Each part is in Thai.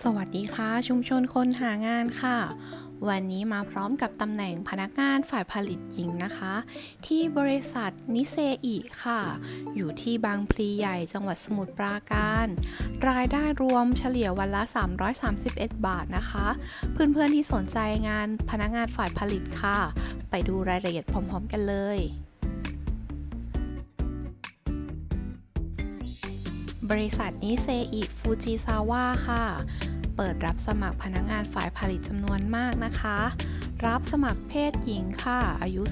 สวัสดีค่ะ ชุมชนคนหางานค่ะ วันนี้มาพร้อมกับตำแหน่งพนักงานฝ่ายผลิตหญิงนะคะ ที่บริษัทนิเซอิค่ะ อยู่ที่บางพลีใหญ่จังหวัดสมุทรปราการ รายได้รวมเฉลี่ยวันละ 331 บาทนะคะ เพื่อนๆที่สนใจงานพนักงานฝ่ายผลิตค่ะ ไปดูรายละเอียดพร้อมๆกันเลย บริษัทนิเซอิฟูจิซาวะค่ะ เปิดรับสมัครพนักงานฝ่ายผลิตจำนวนมากนะคะ รับสมัครเพศหญิงค่ะ อายุ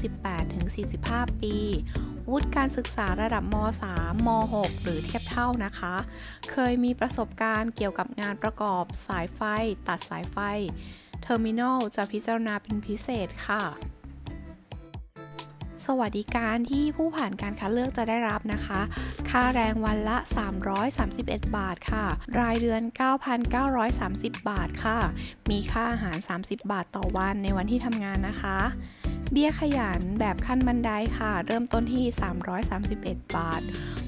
18-45 ปี วุฒิการศึกษาระดับม .3 ม .6 หรือเทียบเท่านะคะ เคยมีประสบการณ์เกี่ยวกับงานประกอบสายไฟ ตัดสายไฟ เทอร์มินอลจะพิจารณาเป็นพิเศษค่ะ สวัสดิการที่ผู้ผ่านการคัดเลือกจะได้รับนะคะ ค่าแรงวันละ 331 บาทค่ะ รายเดือน 9,930 บาทค่ะ มีค่าอาหาร 30 บาทต่อวันในวันที่ทำงานนะคะ เบี้ยขยันแบบขั้นบันไดค่ะ เริ่มต้นที่ 331 บาท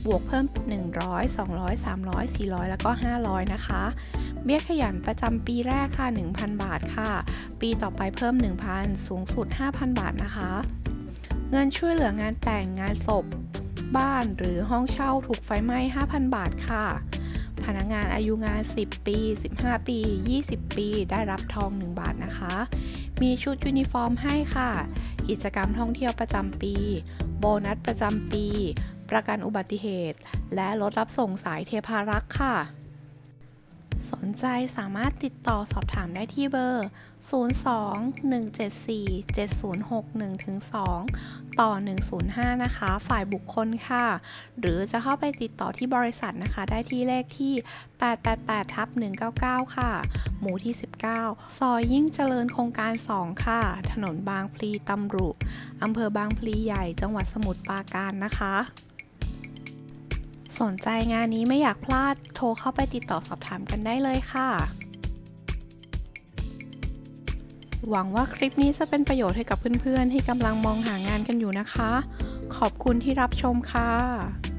บวกเพิ่ม 100 200 300 400 แล้วก็ 500 นะคะเบี้ยขยันประจำปีแรกค่ะ 1,000 บาทค่ะ ปีต่อไปเพิ่ม 1,000 สูงสุด 5,000 บาทนะคะ เงินช่วยเหลืองานแต่งงานศพ บ้านหรือห้องเช่าถูกไฟไหม้ 5,000 บาทค่ะ พนักงานอายุงาน 10 ปี 15 ปี 20 ปี ได้รับทอง 1 บาทนะคะ มีชุดยูนิฟอร์มให้ค่ะ กิจกรรมท่องเที่ยวประจำปี โบนัสประจำปี ประกันอุบัติเหตุ และรถรับส่งสายเทพารักษ์ค่ะสนใจสามารถติดต่อสอบถามได้ที่เบอร์ 02-174-7061-2 ต่อ 105 นะคะ ฝ่ายบุคคลค่ะ หรือจะเข้าไปติดต่อที่บริษัทนะคะ ได้ที่เลขที่ 888ทับ199 ค่ะ หมู่ที่ 19 ซอยยิ่งเจริญโครงการ 2 ค่ะ ถนนบางพลีตำรุอำเภอบางพลีใหญ่ จังหวัดสมุทรปราการนะคะ สนใจงานนี้ไม่อยากพลาด โทรเข้าไปติดต่อสอบถามกันได้เลยค่ะ หวังว่าคลิปนี้จะเป็นประโยชน์ให้กับเพื่อนๆ ที่กำลังมองหางานกันอยู่นะคะ ขอบคุณที่รับชมค่ะ